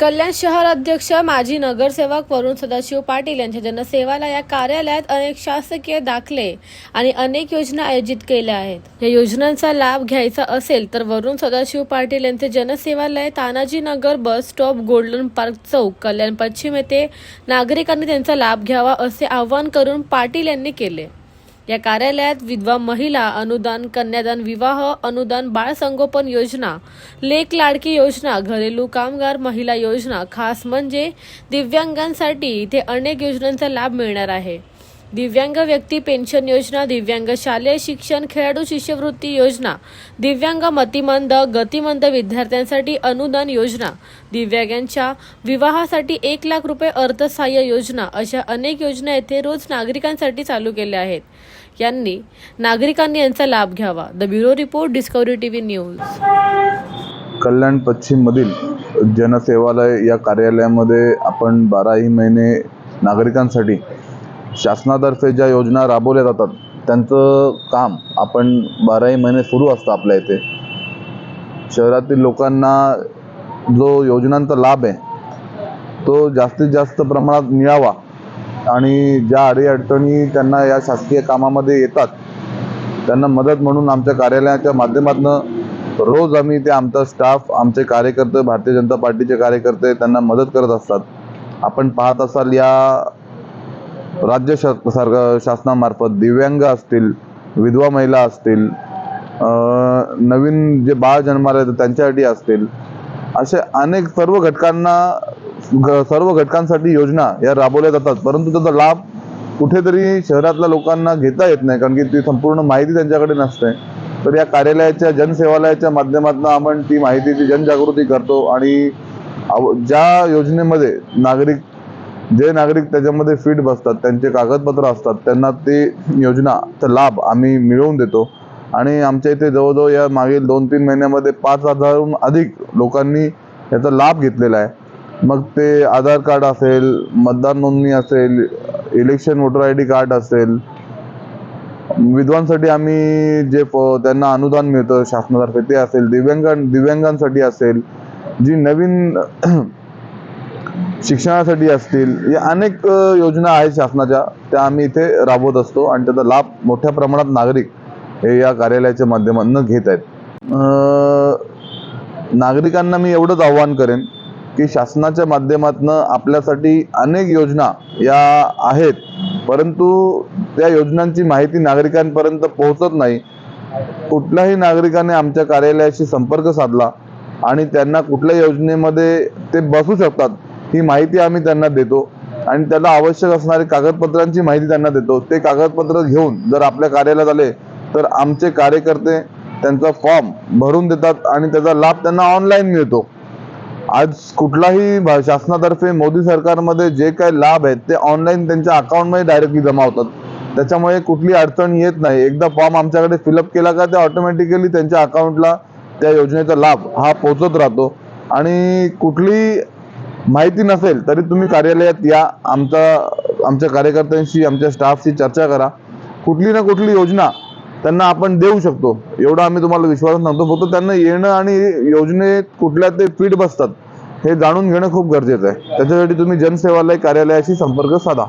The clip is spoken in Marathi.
कल्याण शहर अध्यक्ष माजी नगरसेवक वरुण सदाशिव पाटील यांच्या जनसेवाला या कार्यालयात अनेक शासकीय दाखले आणि अनेक योजना आयोजित केल्या आहेत. या योजनांचा लाभ घ्यायचा असेल तर वरुण सदाशिव पाटील यांचे Jansevalay Tanaji Nagar bus stop golden park चौक कल्याण पश्चिम येथे नागरिकांनी त्यांचा लाभ घ्यावा असे आवाहन करून पाटील यांनी केले. या कार्यालयात विधवा महिला अनुदान कन्यादान विवाह अनुदान बाळ संगोपन योजना लेक लाडकी योजना घरेलू कामगार महिला योजना खास म्हणजे दिव्यांगांसाठी इथे अनेक योजनांचा लाभ मिळणार आहे. दिव्यांग व्यक्ती पेन्शन योजना दिव्यांग शालेय शिक्षण खेळाडू शिष्यवृत्ती योजना दिव्यांग मतिमंद गतिमंद विद्यार्थ्यांसाठी अनुदान योजना दिव्यांगांच्या विवाहासाठी एक लाख रुपये अर्थसहाय्य योजना अशा अनेक योजना येथे रोज नागरिकांसाठी चालू केल्या आहेत. यांनी नागरिकांनी यांचा लाभ घ्यावा. The bureau report discovery TV news. Kalyan पश्चिममधील Jansevalay या कार्यालयामध्ये आपण बाराही महिने नागरिकांसाठी शासनातर्फे ज्या योजना राबवल्या जातात त्यांचं काम आपण बाराही महिने सुरू असतं आपल्या इथे. शहरातील लोकांना जो योजनांचा लाभ आहे तो जास्तीत जास्त प्रमाणात मिळावा आणि ज्या अडीअडचणी त्यांना या शासकीय कामामध्ये येतात त्यांना मदत म्हणून आमच्या कार्यालयाच्या माध्यमातून रोज आम्ही ते आमचा स्टाफ आमचे कार्यकर्ते भारतीय जनता पार्टीचे कार्यकर्ते त्यांना मदत करत असतात. आपण पाहत असाल या राज्य शा शासनामार्फत दिव्यांग असतील विधवा महिला असतील नवीन जे बाळ जन्माला येतं त्यांच्यासाठी असतील असे अनेक सर्व घटकांना सर्व घटकांसाठी योजना या राबवल्या जातात. परंतु त्याचा लाभ कुठेतरी शहरातल्या लोकांना घेता येत नाही कारण की ती संपूर्ण माहिती त्यांच्याकडे नसते. तर या कार्यालयाच्या जनसेवालयाच्या माध्यमातून आपण ती माहितीची जनजागृती करतो आणि ज्या योजनेमध्ये नागरिक जे नागरिक त्याच्यामध्ये फिट बसतात त्यांचे कागदपत्र असतात त्यांना ते योजनाचा लाभ आम्ही मिळवून देतो. आणि आमच्या इथे जवळजवळ या मागील दोन तीन महिन्यामध्ये पाच हजारहून अधिक लोकांनी याचा लाभ घेतलेला आहे. मग ते आधार कार्ड असेल मतदार नोंदणी असेल election voter I D card असेल विधवांसाठी आम्ही जे त्यांना अनुदान मिळतं शासनातर्फे ते असेल दिव्यांगां दिव्यांगांसाठी असेल जी नवीन शिक्षणासाठी असतील या अनेक योजना आहेत शासनाच्या. त्या आम्ही इथे राबवत असतो आणि त्याचा लाभ मोठ्या प्रमाणात नागरिक हे या कार्यालयाच्या माध्यमातून घेत आहेत. नागरिकांना मी एवढंच आव्हान करेन की शासनाच्या माध्यमातून आपल्यासाठी अनेक योजना या आहेत परंतु त्या योजनांची माहिती नागरिकांपर्यंत पोहोचत नाही. कुठल्याही नागरिकाने आमच्या कार्यालयाशी संपर्क साधला आणि त्यांना कुठल्या योजनेमध्ये ते बसू शकतात ही माहिती आम्ही त्यांना देतो. आणि त्याला आवश्यक असणारी कागदपत्रांची माहिती त्यांना देतो. ते कागदपत्र घेऊन जर आपल्या कार्यालयात आले तर आमचे कार्यकर्ते त्यांचा फॉर्म भरून देतात आणि त्याचा लाभ त्यांना ऑनलाईन मिळतो. आज कुठलाही भा- शासनातर्फे मोदी सरकारमध्ये जे काही लाभ आहेत ते ऑनलाईन त्यांच्या अकाउंटमध्ये डायरेक्टली जमा होतात. त्याच्यामुळे कुठली अडचण येत नाही. एकदा फॉर्म आमच्याकडे फिलअप केला का ते ऑटोमॅटिकली त्यांच्या अकाउंटला त्या योजनेचा लाभ हा पोहोचत राहतो. आणि कुठली माहिती नसेल तरी तुम्ही कार्यालयात या. आमचा आमच्या कार्यकर्त्यांशी आमच्या स्टाफशी चर्चा करा. कुठली ना कुठली योजना त्यांना आपण देऊ शकतो. एवढा आम्ही तुम्हाला विश्वास सांगतो फक्त त्यांना येणं आणि योजनेत कुठल्या ते फिट बसतात हे जाणून घेणं खूप गरजेचं आहे. त्याच्यासाठी तुम्ही जनसेवालय कार्यालयाशी संपर्क साधा.